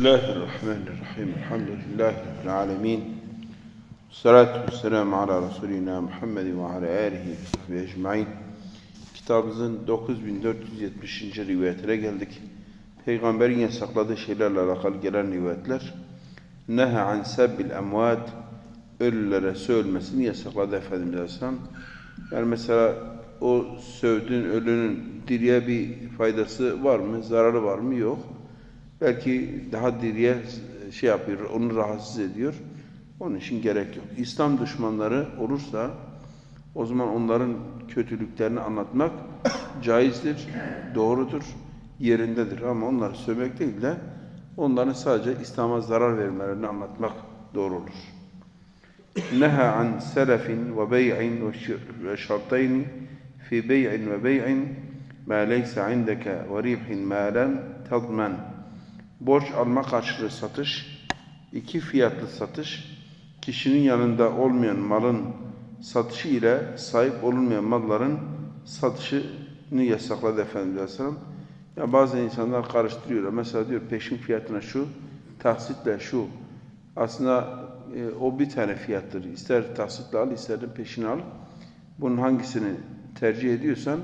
Bismillahirrahmanirrahim. Elhamdülillahi Rabbil alemin. Salatu vesselamu ala Resulina Muhammed ve ala alihi ve sahbihi ecmain. Kitabımızın 9470. rivayetine geldik. Peygamberin yasakladığı şeylerle alakalı gelen rivayetler. Neha an sebbil emvat. Ölülere sövülmesini yasakladı Efendimiz Aleyhisselam. Yani mesela o sövdüğün ölünün diriye bir faydası var mı? Zararı var mı? Yok belki daha diriye şey yapıyor, onu rahatsız ediyor. Onun için gerek yok. İslam düşmanları olursa o zaman onların kötülüklerini anlatmak caizdir, doğrudur, yerindedir. Ama onları sövmek değil de onların sadece İslam'a zarar vermelerini anlatmak doğru olur. Neha an selefin ve bey'in ve şartayni fi bey'in ve bey'in ma leysa indeke ve ribhin ma lem tadmen borç alma karşılığı satış, iki fiyatlı satış, kişinin yanında olmayan malın satışı ile sahip olunmayan malların satışını yasakladı Efendimiz Aleyhisselam. Ya bazı insanlar karıştırıyorlar. Mesela diyor peşin fiyatına şu, taksitle şu. Aslında e, o bir tane fiyattır. İster taksitle al, ister de peşin al. Bunun hangisini tercih ediyorsan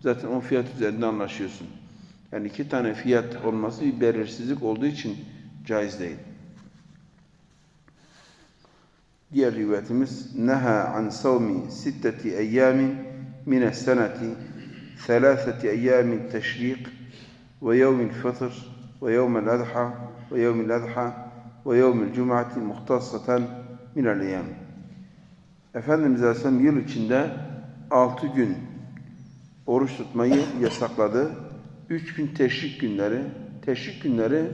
zaten o fiyat üzerinde anlaşıyorsun. Yani iki tane fiyat olması bir belirsizlik olduğu için caiz değil. Diğer rivayetimiz Neha an savmi sitteti eyyamin mine seneti ثلاثة أيام التشريق ويوم الفطر ويوم الأضحى ويوم الأضحى ويوم الجمعة مختصة من الأيام Efendimiz Aleyhisselam yıl içinde altı gün oruç tutmayı yasakladı. Üç gün teşrik günleri. Teşrik günleri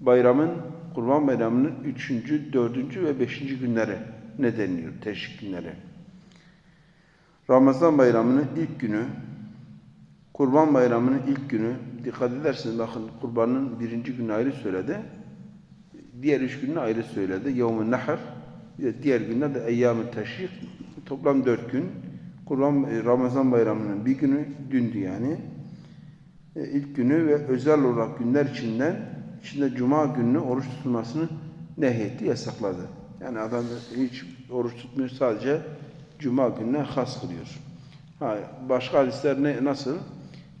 bayramın, kurban bayramının üçüncü, dördüncü ve beşinci günleri ne deniliyor? Teşrik günleri. Ramazan bayramının ilk günü, kurban bayramının ilk günü, dikkat ederseniz bakın kurbanın birinci günü ayrı söyledi. Diğer üç gününü ayrı söyledi. Yevm-i Nahr, diğer günler de Eyyam-ı Teşrik. Toplam dört gün. Kurban Ramazan bayramının bir günü dündü yani. E, ilk günü ve özel olarak günler içinden içinde cuma gününü oruç tutulmasını nehyetti, yasakladı. Yani adam hiç oruç tutmuyor sadece cuma gününe has kılıyor. Ha, başka hadisler ne, nasıl?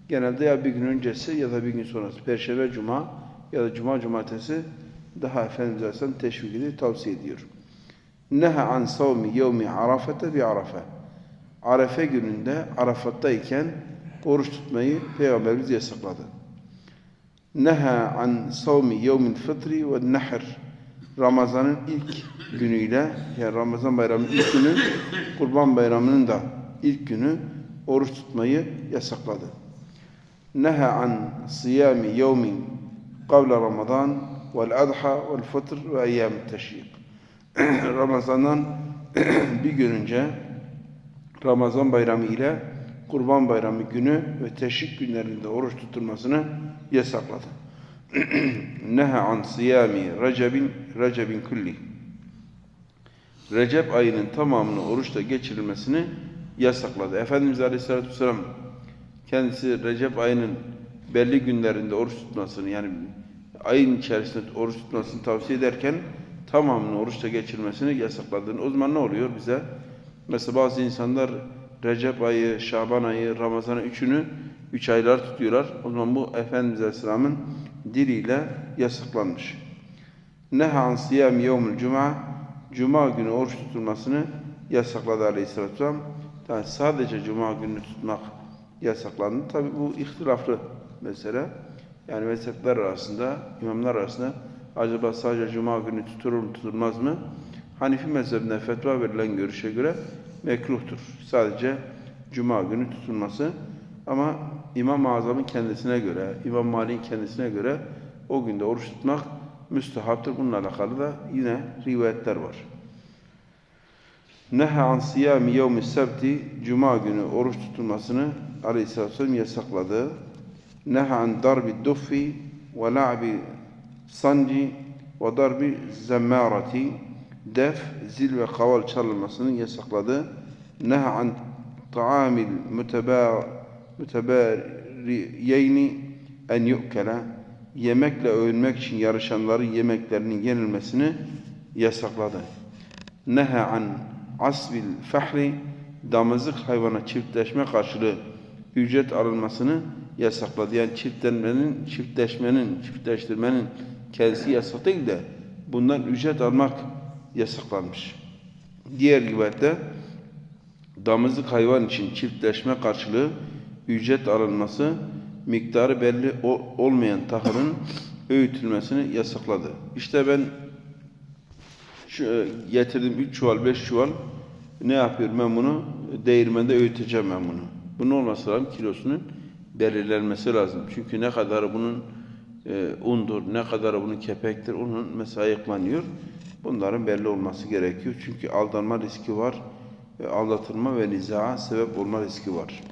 Genelde ya bir gün öncesi ya da bir gün sonrası. Perşembe, cuma ya da cuma, cumartesi daha Efendimiz Aleyhisselam teşvik ediyor, tavsiye ediyor. Neha an savmi yevmi arafete bi arafe. Arefe gününde Arafat'tayken oruç tutmayı Peygamberimiz yasakladı. Neha an savmi yevmin fıtri ve nahr. Ramazan'ın ilk günüyle, yani Ramazan bayramının ilk günü, Kurban bayramının da ilk günü oruç tutmayı yasakladı. Neha an siyami yevmin kavle Ramazan vel adha vel fıtr ve eyyam teşrik. Ramazan'dan bir gün önce Ramazan bayramı ile Kurban Bayramı günü ve teşrik günlerinde oruç tutulmasını yasakladı. Neha an siyami recebin recebin kulli. Recep ayının tamamını oruçta geçirilmesini yasakladı. Efendimiz Aleyhisselatü Vesselam kendisi Recep ayının belli günlerinde oruç tutmasını yani ayın içerisinde oruç tutmasını tavsiye ederken tamamını oruçta geçirmesini yasakladığını. O zaman ne oluyor bize? Mesela bazı insanlar Recep ayı, Şaban ayı, Ramazan'ın üçünü üç aylar tutuyorlar. O zaman bu Efendimiz Aleyhisselam'ın diliyle yasaklanmış. Nehan siyam yevmül cuma Cuma günü oruç tutulmasını yasakladı Aleyhisselatü Vesselam. Yani sadece Cuma günü tutmak yasaklandı. Tabi bu ihtilaflı mesele. Yani mezhepler arasında, imamlar arasında acaba sadece Cuma günü tutulur mu tutulmaz mı? Hanifi mezhebinde fetva verilen görüşe göre mekruhtur. Sadece cuma günü tutulması. Ama İmam-ı Azam'ın kendisine göre, İmam Malik'in kendisine göre o günde oruç tutmak müstehaptır. Bununla alakalı da yine rivayetler var. Neha an siyami yevmi sebti Cuma günü oruç tutulmasını Aleyhisselatü Vesselam yasakladı. Neha an darbi duffi ve la'bi sanci ve darbi zemmarati def, zil ve kaval çalınmasını yasakladı. Neha an ta'amil mütebariyeyni en yu'kele yemekle övünmek için yarışanların yemeklerinin yenilmesini yasakladı. Neha an asbil fahri damızlık hayvana çiftleşme karşılığı ücret alınmasını yasakladı. Yani çiftlenmenin, çiftleşmenin, çiftleştirmenin kendisi yasak değil de bundan ücret almak yasaklanmış. Diğer rivayette damızlık hayvan için çiftleşme karşılığı ücret alınması miktarı belli ol- olmayan tahılın öğütülmesini yasakladı. İşte ben şu, e, getirdim 3 çuval 5 çuval ne yapıyorum ben bunu değirmende öğüteceğim ben bunu. Bunun olması lazım kilosunun belirlenmesi lazım. Çünkü ne kadar bunun e, undur, ne kadar bunun kepektir, onun mesela ayıklanıyor. Bunların belli olması gerekiyor. Çünkü aldanma riski var. E, aldatılma ve nizaa sebep olma riski var.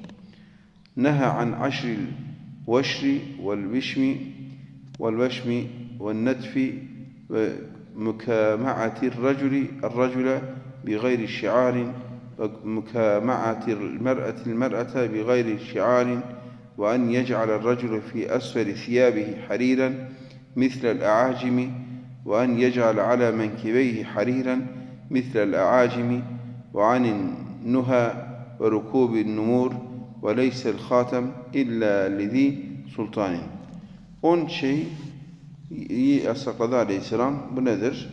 Neha an aşril veşri vel vişmi vel veşmi vel netfi ve mükâma'atir raculi racule bi gayri şiarin ve mükâma'atir mer'atil mer'ata bi gayri şiarin وأن يجعل الرجل في أسفل ثيابه حريرا مثل الأعاجم وأن يجعل على منكبيه حريرا مثل الأعاجم وعن النهى وركوب النمور وليس الخاتم إلا لذي سلطان On şey iyi yasakladı aleyhisselam. Bu nedir?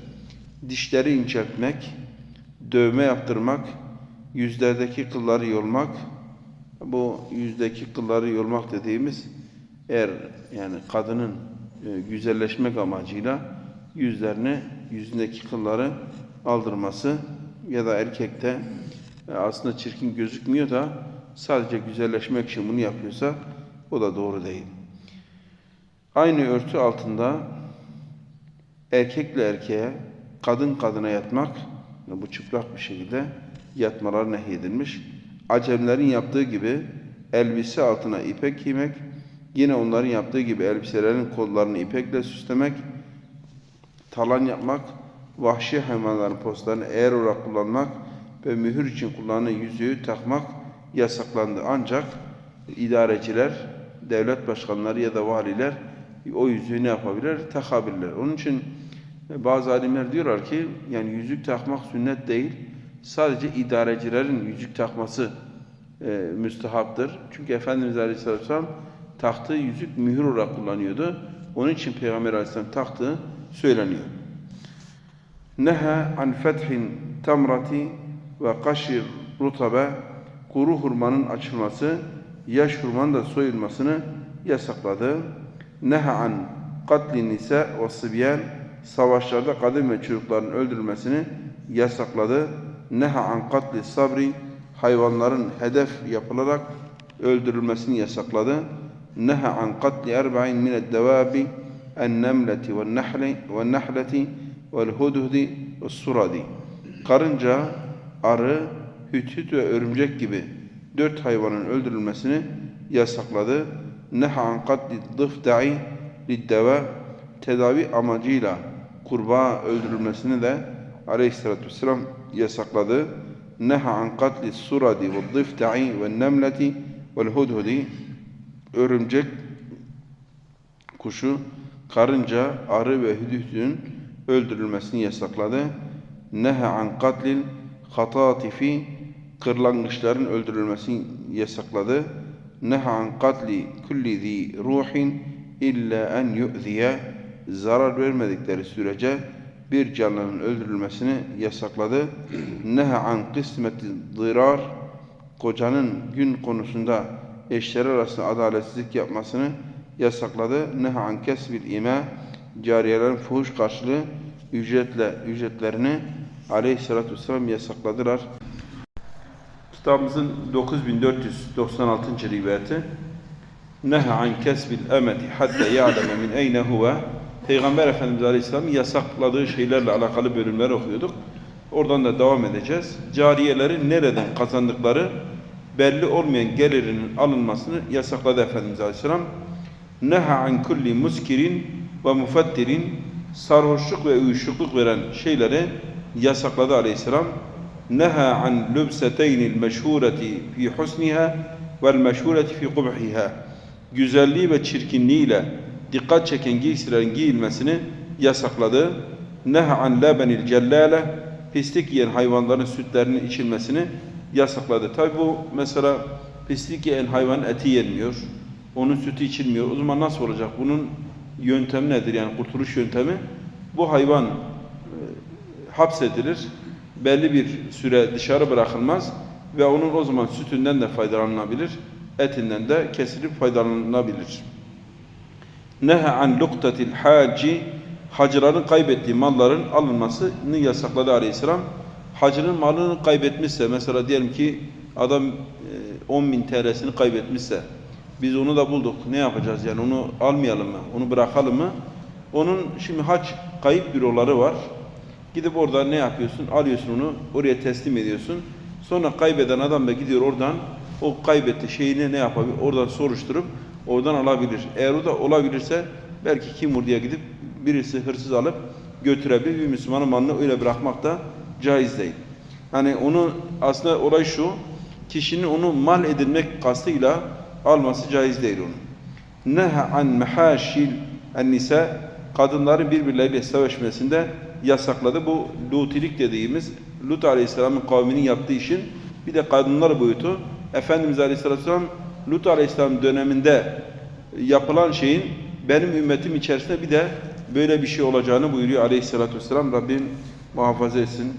Dişleri inceltmek, dövme yaptırmak, yüzlerdeki kılları yolmak. bu yüzdeki kılları yolmak dediğimiz eğer yani kadının e, güzelleşmek amacıyla yüzlerini, yüzündeki kılları aldırması ya da erkekte e, aslında çirkin gözükmüyor da sadece güzelleşmek için bunu yapıyorsa o da doğru değil. Aynı örtü altında erkekle erkeğe, kadın kadına yatmak, bu çıplak bir şekilde yatmalar nehyedilmiş. Acemlerin yaptığı gibi elbise altına ipek giymek, yine onların yaptığı gibi elbiselerin kollarını ipekle süslemek, talan yapmak, vahşi hayvanların postlarını eğer olarak kullanmak ve mühür için kullanılan yüzüğü takmak yasaklandı. Ancak idareciler, devlet başkanları ya da valiler o yüzüğü ne yapabilir? Takabilirler. Onun için bazı alimler diyorlar ki yani yüzük takmak sünnet değil. Sadece idarecilerin yüzük takması e, müstehaptır. Çünkü Efendimiz Aleyhisselatü Vesselam taktığı yüzük mühür olarak kullanıyordu. Onun için Peygamber Aleyhisselam taktığı söyleniyor. Neha an fethin tamrati ve kaşir rutabe kuru hurmanın açılması, yaş hurmanın da soyulmasını yasakladı. Neha an katli nisa ve sibyan savaşlarda kadın ve çocukların öldürülmesini yasakladı. Neha an katli sabri hayvanların hedef yapılarak öldürülmesini yasakladı. Neha an katli erba'in mined devabi en-nemleti ve'n-nahli ve'n-nahleti ve'l-hudhudi ve's-suradi. Karınca, arı, hüthüt ve örümcek gibi dört hayvanın öldürülmesini yasakladı. Neha an katli dıfda'i liddeva tedavi amacıyla kurbağa öldürülmesini de aleyhissalatü vesselam yasakladı. Neha an katli suradi ve dıfda'i ve nemleti ve hudhudi örümcek kuşu, karınca, arı ve hüdüdün öldürülmesini yasakladı. Neha an katlil hatatifi kırlangıçların öldürülmesini yasakladı. Neha an katli kulli zi ruhin illa en yu'ziye zarar vermedikleri sürece bir canlının öldürülmesini yasakladı. Neha an kısmeti zirar kocanın gün konusunda eşleri arasında adaletsizlik yapmasını yasakladı. Neha an kesbil ima cariyelerin fuhuş karşılığı ücretle ücretlerini aleyhissalatü vesselam yasakladılar. Kitabımızın 9496. rivayeti Neha an kesbil emeti hatta ya'leme min eyne huve Peygamber Efendimiz Aleyhisselam'ın yasakladığı şeylerle alakalı bölümler okuyorduk. Oradan da devam edeceğiz. Cariyelerin nereden kazandıkları belli olmayan gelirinin alınmasını yasakladı Efendimiz Aleyhisselam. Neha an kulli muskirin ve mufettirin sarhoşluk ve uyuşukluk veren şeyleri yasakladı Aleyhisselam. Neha an lübseteynil meşhureti fi husniha vel meşhureti fi kubhiha güzelliği ve çirkinliğiyle dikkat çeken giysilerin giyilmesini yasakladı. Neha an labenil cellale pislik yiyen hayvanların sütlerinin içilmesini yasakladı. Tabi bu mesela pislik yiyen hayvanın eti yenmiyor. Onun sütü içilmiyor. O zaman nasıl olacak? Bunun yöntemi nedir? Yani kurtuluş yöntemi bu hayvan e, hapsedilir. Belli bir süre dışarı bırakılmaz ve onun o zaman sütünden de faydalanılabilir. Etinden de kesilip faydalanılabilir. Neha an luktatil haci hacıların kaybettiği malların alınmasını yasakladı aleyhisselam. Hacının malını kaybetmişse mesela diyelim ki adam e, 10 bin TL'sini kaybetmişse biz onu da bulduk. Ne yapacağız yani onu almayalım mı? Onu bırakalım mı? Onun şimdi hac kayıp büroları var. Gidip orada ne yapıyorsun? Alıyorsun onu oraya teslim ediyorsun. Sonra kaybeden adam da gidiyor oradan o kaybetti şeyini ne yapabilir? Oradan soruşturup oradan alabilir. Eğer o da olabilirse belki kim diye gidip birisi hırsız alıp götürebilir. Bir Müslümanın malını öyle bırakmak da caiz değil. Hani onu aslında olay şu. Kişinin onu mal edinmek kastıyla alması caiz değil onun. Neha an mehaşil en nisa kadınların birbirleriyle savaşmasında yasakladı. Bu lutilik dediğimiz Lut Aleyhisselam'ın kavminin yaptığı işin bir de kadınlar boyutu. Efendimiz Aleyhisselam Lut Aleyhisselam döneminde yapılan şeyin benim ümmetim içerisinde bir de böyle bir şey olacağını buyuruyor Aleyhisselatü Vesselam. Rabbim muhafaza etsin.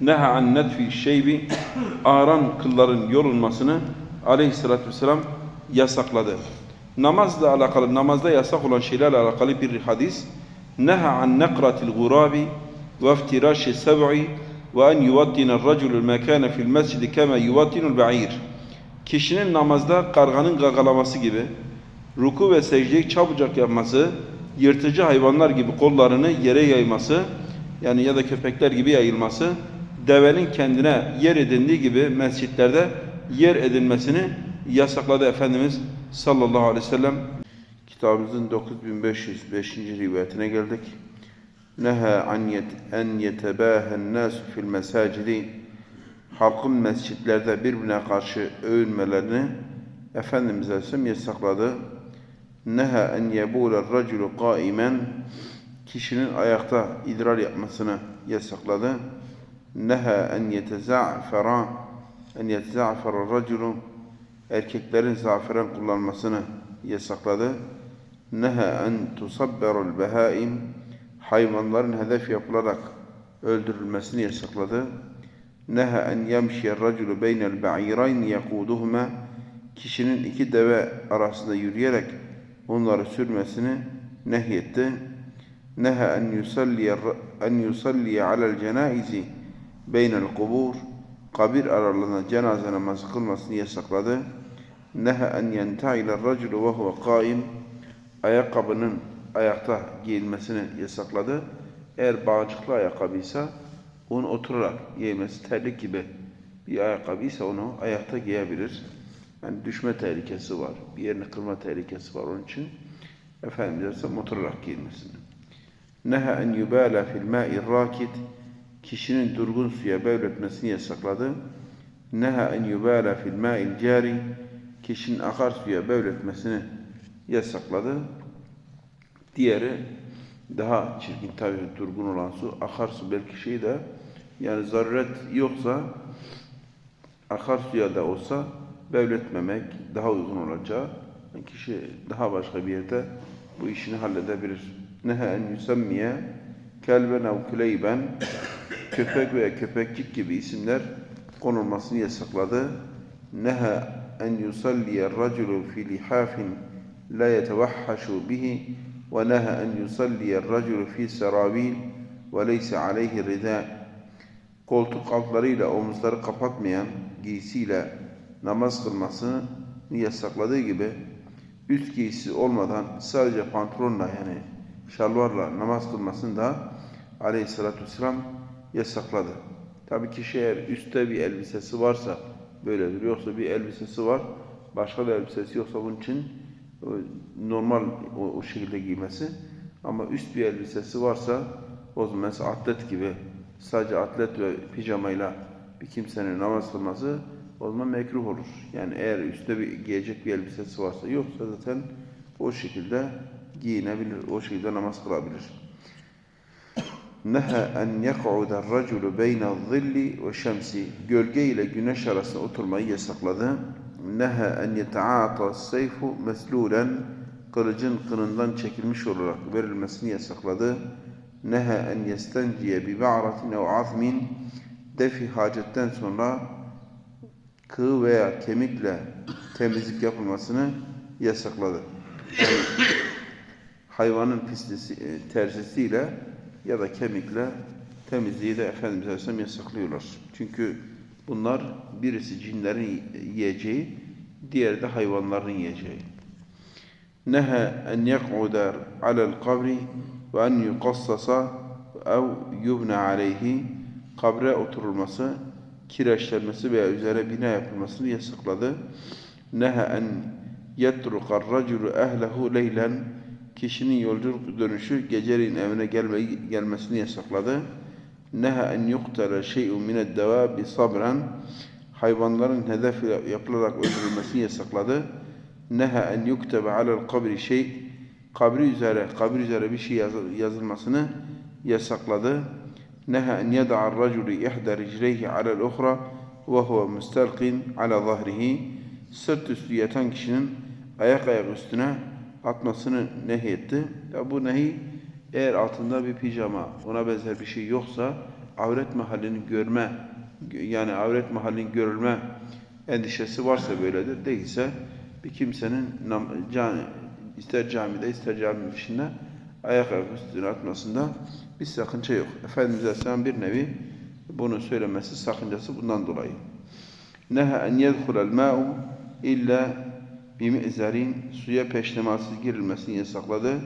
Neha an netfi şeybi ağran kılların yorulmasını Aleyhisselatü Vesselam yasakladı. Namazla alakalı, namazda yasak olan şeylerle alakalı bir hadis. Neha an nekratil gurabi ve iftiraşi seb'i ve en yuvattina racülül mekâne fil mescidi kema yuvattinul ba'ir. Kişinin namazda karganın gagalaması gibi, ruku ve secdeyi çabucak yapması, yırtıcı hayvanlar gibi kollarını yere yayması, yani ya da köpekler gibi yayılması, devenin kendine yer edindiği gibi mescitlerde yer edinmesini yasakladı Efendimiz sallallahu aleyhi ve sellem. Kitabımızın 9505. rivayetine geldik. Neha an yet en yetebahen nasu fil mesacidi halkın mescitlerde birbirine karşı övünmelerini Efendimiz Aleyhisselam yasakladı. Neha en yebûle raculu qaimen kişinin ayakta idrar yapmasını yasakladı. Neha en yeteza'fera en yeteza'fera raculu erkeklerin zaferan kullanmasını yasakladı. Neha en tusabberul behaim hayvanların hedef yapılarak öldürülmesini yasakladı. Neha en yemşiye raculu beynel ba'irayn yakuduhuma kişinin iki deve arasında yürüyerek onları sürmesini nehyetti. Neha en yusalliye en yusalliye alel cenaizi beynel kubur kabir aralarında cenaze namazı kılmasını yasakladı. Neha en yenta'ile raculu ve huve kaim ayakkabının ayakta giyilmesini yasakladı. Eğer bağcıklı ayakkabıysa onu oturarak giymesi terlik gibi bir ayakkabıysa onu ayakta giyebilir. Yani düşme tehlikesi var. Bir yerini kırma tehlikesi var onun için. Efendimiz ise oturarak giyilmesini. Neha en yubala fil ma'i rakit kişinin durgun suya bevletmesini yasakladı. Neha en yubala fil ma'il cari kişinin akarsuya bevletmesini yasakladı. Diğeri daha çirkin tabi durgun olan su. Akarsu belki şey de yani zaruret yoksa akarsuya da olsa bevletmemek daha uygun olacağı. Kişi daha başka bir yerde bu işini halledebilir. Neha en yusemmiye kelben ev küleyben köpek veya köpekçik gibi isimler konulmasını yasakladı. Neha en yusalliye raculu fi lihafin la yetevahhaşu bihi en yusalliye raculu fi serabil ve leyse aleyhi rida koltuk altlarıyla omuzları kapatmayan giysiyle namaz kılmasını yasakladığı gibi üst giysi olmadan sadece pantolonla yani şalvarla namaz kılmasını da aleyhissalatü vesselam yasakladı. Tabi kişi eğer üstte bir elbisesi varsa böyledir. Yoksa bir elbisesi var, başka bir elbisesi yoksa bunun için normal o, o şekilde giymesi. Ama üst bir elbisesi varsa o zaman mesela atlet gibi sadece atlet ve pijamayla bir kimsenin namaz kılması o zaman mekruh olur. Yani eğer üstte bir giyecek bir elbisesi varsa yoksa zaten o şekilde giyinebilir, o şekilde namaz kılabilir. Neha en yek'uda raculu beyne zilli ve şemsi. Gölge ile güneş arasında oturmayı yasakladı. Neha en yete'ata seyfu meslulen. Kılıcın kınından çekilmiş olarak verilmesini yasakladı. Neha en yestenciye bi ba'ratin ev azmin. Defi hacetten sonra kığ veya kemikle temizlik yapılmasını yasakladı. Yani hayvanın pislisi, e, terzisiyle ya da kemikle temizliği de Efendimiz Aleyhisselam yasaklıyorlar. Çünkü bunlar birisi cinlerin yiyeceği, diğeri de hayvanların yiyeceği. Neha en yek'uda alel kabri ve en yukassasa ev yubna aleyhi kabre oturulması, kireçlenmesi veya üzerine bina yapılmasını yasakladı. Neha en yetrukar raculu ehlehu leylen kişinin yolculuk dönüşü geceleyin evine gelmeyi, gelmesini yasakladı. Neha en yuktele şey'un mined devabi sabran hayvanların hedef yapılarak öldürülmesini yasakladı. Neha en yuktebe alel kabri şey kabri üzere kabir üzere bir şey yazı- yazılmasını yasakladı. Neha en yeda'ar raculu ihda ricleyhi alel uhra ve huve mustalqin ala zahrihi sırt üstü yatan kişinin ayak ayak üstüne atmasını nehyetti. Ya bu nehi eğer altında bir pijama, ona benzer bir şey yoksa avret mahallini görme yani avret mahallinin görülme endişesi varsa böyledir. Değilse bir kimsenin can, ister camide ister caminin dışında ayak ayak üstüne atmasında bir sakınca yok. Efendimiz Aleyhisselam bir nevi bunu söylemesi sakıncası bundan dolayı. Neha en yedhulel ma'u illa bimi'zerin suya peştemalsiz girilmesini yasakladı.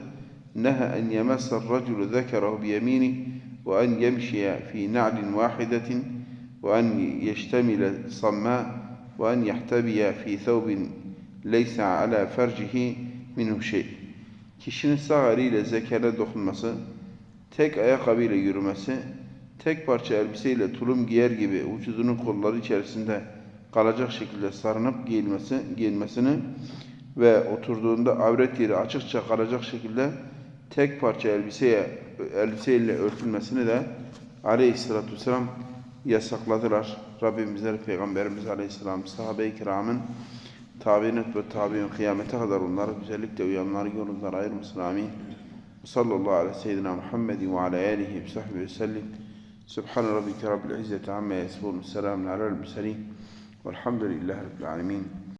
Raculu zekerahu biyemini ve en yemşiye fi na'lin vahidetin ve en yeştemile samma ve en yahtabiye fi thawbin leysa ala fercihi minhu şey. Kişinin sağ eliyle zekere dokunması, tek ayakkabıyla yürümesi, tek parça elbiseyle tulum giyer gibi vücudunun kolları içerisinde kalacak şekilde sarınıp giyilmesi, giyilmesini ve oturduğunda avret yeri açıkça kalacak şekilde tek parça elbiseye elbiseyle örtülmesini de Aleyhisselatü Vesselam yasakladılar. Rabbimizler Peygamberimiz Aleyhisselam sahabe-i kiramın tabi'in ve tabi'in kıyamete kadar onları güzellikle uyanları yolundan ayırmasın. Amin. Sallallahu aleyhi ve seyyidina Muhammedin ve ala alihi ve sahbihi ve sellim. Subhan rabbike rabbil izzeti amma yasifun. Selamun alel murselin. Velhamdülillahi rabbil alemin.